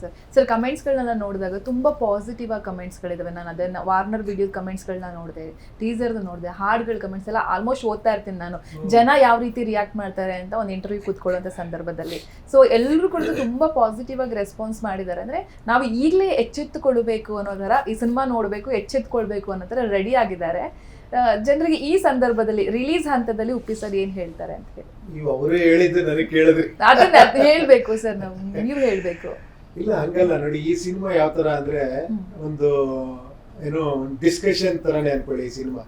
Sir. Sir ಕಮೆಂಟ್ಸ್ಗಳನ್ನೆಲ್ಲ ನೋಡಿದಾಗ ತುಂಬ positive ಆಗಿ ಕಮೆಂಟ್ಸ್ಗಳಿದಾವೆ. ನಾನು ಅದನ್ನ ವಾರ್ನರ್ ವಿಡಿಯೋ ಕಮೆಂಟ್ಸ್ಗಳನ್ನ ನೋಡಿದೆ ಟೀಸರ್ದು ನೋಡಿದೆ ಹಾಡುಗಳ ಕಮೆಂಟ್ಸ್ ಎಲ್ಲ ಆಲ್ಮೋಸ್ಟ್ ಓದ್ತಾ ಇರ್ತೀನಿ ನಾನು. ಜನ ಯಾವ ರೀತಿ ರಿಯಾಕ್ಟ್ ಮಾಡ್ತಾರೆ ಅಂತ ಒಂದು ಇಂಟರ್ವ್ಯೂ ಕೂತ್ಕೊಳ್ಳೋಂಥ ಸಂದರ್ಭದಲ್ಲಿ. ಸೊ ಎಲ್ಲರೂ ಕೂಡ ತುಂಬ ಪಾಸಿಟಿವ್ ಆಗಿ ರೆಸ್ಪಾನ್ಸ್ ಮಾಡಿದ್ದಾರೆ ಅಂದರೆ ನಾವು ಈಗಲೇ ಎಚ್ಚೆತ್ತುಕೊಳ್ಬೇಕು ಅನ್ನೋ ಥರ ಈ ಸಿನಿಮಾ ನೋಡಬೇಕು ಎಚ್ಚೆತ್ತುಕೊಳ್ಬೇಕು ಅನ್ನೋ ಥರ ರೆಡಿ ಆಗಿದ್ದಾರೆ. ಜನರಿಗೆ ಈ ಸಂದರ್ಭದಲ್ಲಿ ರಿಲೀಸ್ ಹಂತದಲ್ಲಿ ಉಪ್ಪಿ ಸರ್ ಏನ್ ಹೇಳ್ತಾರೆ ಅಂತ ಹೇಳಿ. ನೀವು ಅವರೇ ಹೇಳಿದ್ದು ನನಗೆ ಕೇಳಿದ್ರಿ. ಅದನ್ನ ಅದ್ ಹೇಳ್ಬೇಕು ಸರ್ ನಾವು ನೀವು ಹೇಳ್ಬೇಕು. ಇಲ್ಲ ಹಂಗಲ್ಲ ನೋಡಿ ಈ ಸಿನಿಮಾ ಯಾವ ತರ ಅಂದ್ರೆ ಒಂದು ಏನೋ ಡಿಸ್ಕಷನ್ ತರಾನೇ ಅನ್ಕೊಳ್ಳಿ ಈ ಸಿನಿಮಾ.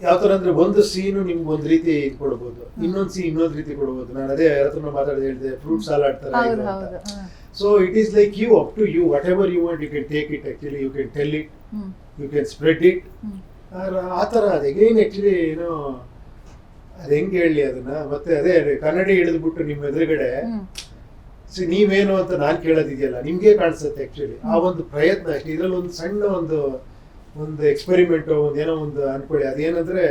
ಯಾವ ತರ ಅಂದ್ರೆ ಒಂದು ಸೀನು ನಿಮ್ಗೆ ಒಂದ್ ರೀತಿ ಕೊಡ್ಬೋದು. ಇನ್ನೊಂದ್ ಸೀನ್ ಇನ್ನೊಂದ್ ರೀತಿ ಕೊಡ್ಬೋದು. ನಾನು ಅದೇ ಯಾರತ್ರ ಮಾತಾಡದೆ ಹೇಳಿದೆ ಫ್ರೂಟ್ ಸಲಾಡ್ ತರ so it is like you up to you whatever you want you can take it actually you can tell it you can spread it ಆ ತರ ಅದು. ಅಗೇನ್ ಆಕ್ಚುಲಿ ಏನೋ ಅದು ಹೆಂಗ್ ಹೇಳಿ ಅದನ್ನ? ಮತ್ತೆ ಅದೇ ಕನ್ನಡಿ ಹಿಡಿದ್ಬಿಟ್ಟು ನಿಮ್ಮ ಎದುರುಗಡೆ ಸಿ ನೀವೇನು ಅಂತ ನಾನು ಕೇಳೋದಿದೆಯಲ್ಲ ನಿಮ್ಗೆ ಕಾಣಿಸುತ್ತೆ ಆಕ್ಚುಲಿ ಆ ಒಂದು ಪ್ರಯತ್ನ ಅಷ್ಟೇ ಇದ್ರಲ್ಲಿ ಒಂದು ಸಣ್ಣ ಒಂದು ಒಂದು ಎಕ್ಸ್ಪೆರಿಮೆಂಟ್ ಒಂದು ಏನೋ ಒಂದು ಅನ್ಕೊಳ್ಳಿ. ಅದೇನಂದ್ರೆ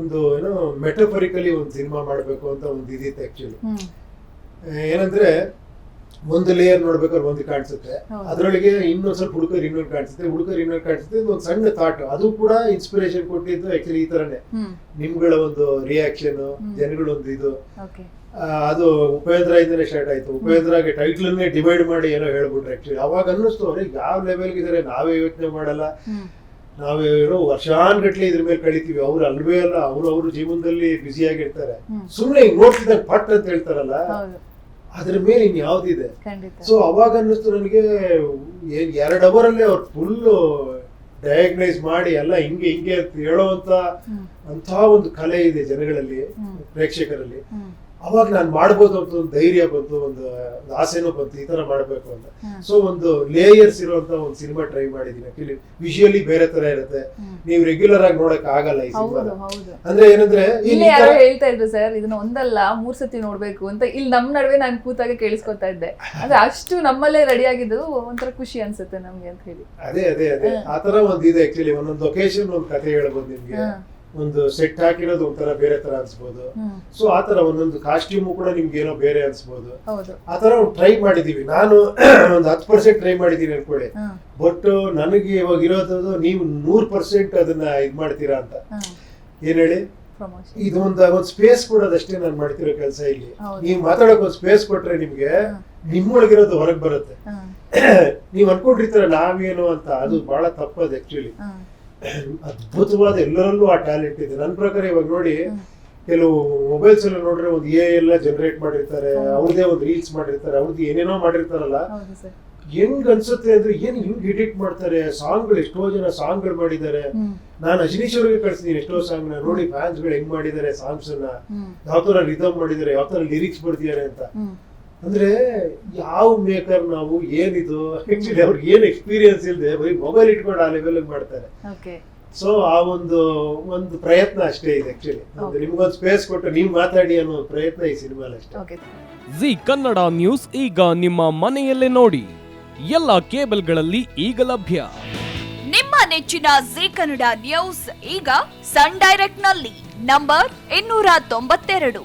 ಒಂದು ಏನೋ ಮೆಟಫರಿಕಲಿ ಒಂದು ಸಿನಿಮಾ ಮಾಡಬೇಕು ಅಂತ ಒಂದು ಇದಿತ್ತು ಆಕ್ಚುಲಿ ಏನಂದ್ರೆ ಒಂದು ಲೇಯರ್ ನೋಡ್ಬೇಕಾದ್ರೆ ಒಂದು ಕಾಣಿಸುತ್ತೆ. ಅದರೊಳಗೆ ಇನ್ನೊಂದ್ ಸ್ವಲ್ಪ ಹುಡುಕರ್ ಇನ್ನೊಂದು ಕಾಣಿಸುತ್ತೆ. ಹುಡುಕರ್ ಇನ್ನೊಂದು ಕಾಣಿಸುತ್ತೆ. ಒಂದು ಸಣ್ಣ ಥಾಟ್ ಅದು ಕೂಡ ಇನ್ಸ್ಪಿರೇಷನ್ ಕೊಟ್ಟಿದ್ದು ಆಕ್ಚುಲಿ ಈ ತರನೇ. ನಿಮ್ಗಳ ಒಂದು ರಿಯಾಕ್ಷನ್ ಜನಗಳ ಒಂದು ಇದು. ಅದು ಉಪೇಂದ್ರ ಇಂದನೇ ಸ್ಟಾರ್ಟ್ ಆಯ್ತು. ಉಪೇಂದ್ರಗೆ ಟೈಟ್ಲನ್ನೇ ಡಿವೈಡ್ ಮಾಡಿ ಏನೋ ಹೇಳ್ಬಿಟ್ರೆ ಆಕ್ಚುಲಿ ಅವಾಗ ಅನ್ನಿಸ್ತು ಅವ್ರಿಗೆ ಯಾವ ಲೆವೆಲ್ಗೆ ಇದಾರೆ ನಾವೇ ಯೋಚನೆ ಮಾಡಲ್ಲ. ನಾವೇನೋ ವರ್ಷಾನ್ಗಟ್ಲೆ ಇದ್ರ ಮೇಲೆ ಕಳಿತೀವಿ. ಅವ್ರು ಅಲ್ವೇ ಅಲ್ಲ ಅವ್ರು ಅವ್ರ ಜೀವನದಲ್ಲಿ ಬ್ಯುಸಿ ಆಗಿರ್ತಾರೆ. ಸುಮ್ಮನೆ ನೋಡ್ತಿದ್ದಾಗ ಪಟ್ ಅಂತ ಹೇಳ್ತಾರಲ್ಲ. ಅದ್ರ ಮೇಲೆ ಇನ್ ಯಾವ್ದಿದೆ ಸೊ ಅವಾಗ ಅನ್ನಿಸ್ತು ನನಗೆ ಏನ್ ಅವರ್ ಅಲ್ಲಿ ಅವ್ರು ಫುಲ್ ಡಯಾಗ್ನೈಸ್ ಮಾಡಿ ಎಲ್ಲ ಹಿಂಗೆ ಹಿಂಗೆ ಅಂತ ಹ್ಮ್. ಅಂತ ಒಂದು ಕಲೆ ಇದೆ ಜನಗಳಲ್ಲಿ ಪ್ರೇಕ್ಷಕರಲ್ಲಿ. ಅವಾಗ ನಾನು ಮಾಡ್ಬೋದು ಅಂತ ಒಂದು ಧೈರ್ಯ ಬಂತು ಒಂದು ಆಸೆನೂ ಬಂತು ಈ ತರ ಮಾಡ್ಬೇಕು ಅಂತ. ಸೊ ಒಂದು ಲೇಯರ್ಸ್ ಇರುವಂತ ಒಂದು ಸಿನಿಮಾ ಟ್ರೈ ಮಾಡಿದೀನಿ. ಆಕ್ಚುಲಿ ವಿಜುವಲಿ ಬೇರೆ ತರ ಇರುತ್ತೆ. ನೀವು ರೆಗ್ಯುಲರ್ ಆಗಿ ನೋಡಕ್ ಆಗಲ್ಲ ಈ ಸಿನಿಮಾ ಅಂದ್ರೆ ಏನಂದ್ರೆ ಇಲ್ಲಿ ಯಾರೋ ಹೇಳ್ತಾ ಇದ್ರು ಸರ್ ಇದನ್ನ ಒಂದಲ್ಲ ಮೂರ್ ಸತಿ ನೋಡ್ಬೇಕು ಅಂತ. ಇಲ್ಲಿ ನಮ್ ನಡುವೆ ನಾನು ಕೂತಾಗ ಕೇಳಿಸ್ಕೊತಾ ಇದ್ದೆ. ಅಂದ್ರೆ ಅಷ್ಟು ನಮ್ಮಲ್ಲೇ ರೆಡಿ ಆಗಿದ್ದು ಒಂಥರ ಖುಷಿ ಅನ್ಸುತ್ತೆ ನಮ್ಗೆ ಅಂತ ಹೇಳಿ. ಅದೇ ಅದೇ ಅದೇ. ಆತರ ಇದೆ ಆಕ್ಚುಲಿ ಒಂದೊಂದು ಲೊಕೇಶನ್ ಒಂದು ಕತೆ ಹೇಳ್ಬೋದು ನಿಮ್ಗೆ. ಒಂದು ಸೆಟ್ ಹಾಕಿರೋದು ಒಂಥರ ಬೇರೆ ತರ ಅನ್ಸ್ಬೋದು. ಸೊ ಆತರ ಒಂದೊಂದು ಕಾಸ್ಟ್ಯೂಮು ಕೂಡ ನಿಮ್ಗೆ ಏನೋ ಬೇರೆ ಅನ್ಸ್ಬೋದು. ಆತರ ಒಂದು ಟ್ರೈ ಮಾಡಿದೀವಿ. ನಾನು ಒಂದು ಹತ್ತು ಪರ್ಸೆಂಟ್ ಟ್ರೈ ಮಾಡಿದೀನಿ ಅನ್ಕೊಳ್ಳಿ. ಬಟ್ ನನಗೆ ಇವಾಗ ಇರೋದು ನೀವು ನೂರ್ ಪರ್ಸೆಂಟ್ ಅದನ್ನ ಇದ್ ಮಾಡ್ತೀರಾ ಅಂತ. ಏನ್ ಹೇಳಿ? ಇದೊಂದು ಇದು ಒಂದು ಸ್ಪೇಸ್ ಕೂಡ ಕೊಡೋದಷ್ಟೇ ನಾನು ಮಾಡ್ತಿರೋ ಕೆಲಸ ಇಲ್ಲಿ. ನೀವು ಮಾತಾಡಕ್ ಒಂದು ಸ್ಪೇಸ್ ಕೊಟ್ರೆ ನಿಮ್ಗೆ. ನಿಮ್ಮೊಳಗಿರೋದು ಹೊರಗೆ ಬರುತ್ತೆ. ನೀವ್ ಅನ್ಕೊಂಡಿರ್ತೀರ ನಾವೇನು ಅಂತ. ಅದು ಬಹಳ ತಪ್ಪದು ಆಕ್ಚುಲಿ ಅದ್ಭುತವಾದ ಎಲ್ಲರಲ್ಲೂ ಆ ಟ್ಯಾಲೆಂಟ್ ಇದೆ. ನನ್ನ ಪ್ರಕಾರ ಇವಾಗ ನೋಡಿ ಕೆಲವು ಮೊಬೈಲ್ಸ್ ಎಲ್ಲ ನೋಡ್ರೆ ಒಂದು ಎ ಎಲ್ಲ ಜನರೇಟ್ ಮಾಡಿರ್ತಾರೆ. ಅವ್ರದೇ ಒಂದು ರೀಲ್ಸ್ ಮಾಡಿರ್ತಾರೆ ಅವ್ರದ್ದು ಏನೇನೋ ಮಾಡಿರ್ತಾರಲ್ಲ ಹೆಂಗ್ ಅನ್ಸುತ್ತೆ ಅಂದ್ರೆ ಏನ್ ಹಿಂಗ್ ಎಡಿಟ್ ಮಾಡ್ತಾರೆ ಸಾಂಗ್ಗಳು ಎಷ್ಟೋ ಜನ ಸಾಂಗ್ಗಳು ಮಾಡಿದ್ದಾರೆ. ಹ್ಮ್. ನಾನು ಅಜನೀಶ್ ಅವ್ರಿಗೆ ಕಳ್ಸಿದೀನಿ ಎಷ್ಟೋ ಸಾಂಗ್ನ ನೋಡಿ ಫ್ಯಾನ್ಸ್ಗಳು ಹೆಂಗ್ ಮಾಡಿದ್ದಾರೆ ಸಾಂಗ್ಸ್ ಅನ್ನ. ಯಾವ ತರ ರಿದಮ್ ಮಾಡಿದ್ದಾರೆ ಯಾವ ತರ ಲಿರಿಕ್ಸ್ ಬರ್ದಿದ್ದಾರೆ ಅಂತ. ಅಂದ್ರೆ ಯಾವ ಮೇಕರ್ ನಾವು ಏನಿದು? ಆಕ್ಚುಲಿ ಅವ್ರಿಗೆ ಏನ್ ಎಕ್ಸ್ಪೀರಿಯನ್ಸ್ ಇಲ್ಲದೆ ಬರೀ ಮೊಬೈಲ್ ಇಟ್ಕೊಂಡು ಆ ಲೆವೆಲ್ ಮಾಡ್ತಾರೆ. ಓಕೆ ಸೊ ಆ ಒಂದು ಒಂದು ಪ್ರಯತ್ನ ಅಷ್ಟೇ ಇದೆ ಆಕ್ಚುಲಿ. ನಿಮ್ಗೊಂದು ಸ್ಪೇಸ್ ಕೊಟ್ಟು ನೀವು ಮಾತಾಡಿ ಅನ್ನೋ ಪ್ರಯತ್ನ ಈ ಸಿನಿಮಾ ಅಷ್ಟೇ ಓಕೆ ಜಿ ಕನ್ನಡ ನ್ಯೂಸ್ ಈಗ ನಿಮ್ಮ ಮನೆಯಲ್ಲೇ ನೋಡಿ. ಎಲ್ಲ ಕೇಬಲ್ಗಳಲ್ಲಿ ಈಗ ಲಭ್ಯ. ನಿಮ್ಮ ನೆಚ್ಚಿನ ಜಿ ಕನ್ನಡ ನ್ಯೂಸ್ ಈಗ ಸನ್ ಡೈರೆಕ್ಟ್ನಲ್ಲಿ ನಂಬರ್ ಇನ್ನೂರ ತೊಂಬತ್ತೆರಡು.